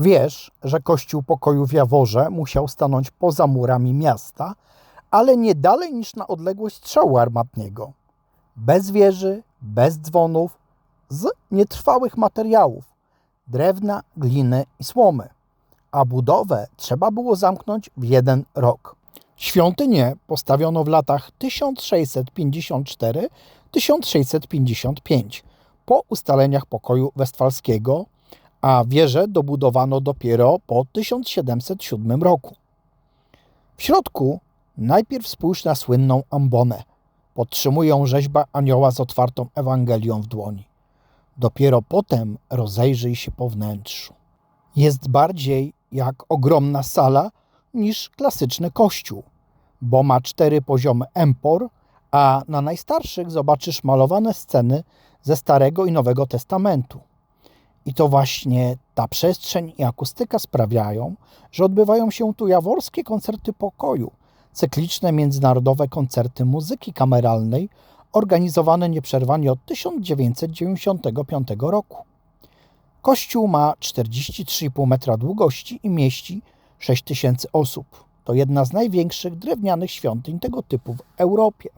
Wiesz, że kościół pokoju w Jaworze musiał stanąć poza murami miasta, ale nie dalej niż na odległość strzału armatniego. Bez wieży, bez dzwonów, z nietrwałych materiałów drewna, gliny i słomy. A budowę trzeba było zamknąć w jeden rok. Świątynię postawiono w latach 1654-1655 po ustaleniach pokoju westfalskiego, a wieżę dobudowano dopiero po 1707 roku. W środku najpierw spójrz na słynną ambonę. Podtrzymuje ją rzeźba anioła z otwartą Ewangelią w dłoni. Dopiero potem rozejrzyj się po wnętrzu. Jest bardziej jak ogromna sala niż klasyczny kościół, bo ma cztery poziomy empor, a na najstarszych zobaczysz malowane sceny ze Starego i Nowego Testamentu. I to właśnie ta przestrzeń i akustyka sprawiają, że odbywają się tu jaworskie koncerty pokoju, cykliczne międzynarodowe koncerty muzyki kameralnej, organizowane nieprzerwanie od 1995 roku. Kościół ma 43,5 metra długości i mieści 6 tysięcy osób. To jedna z największych drewnianych świątyń tego typu w Europie.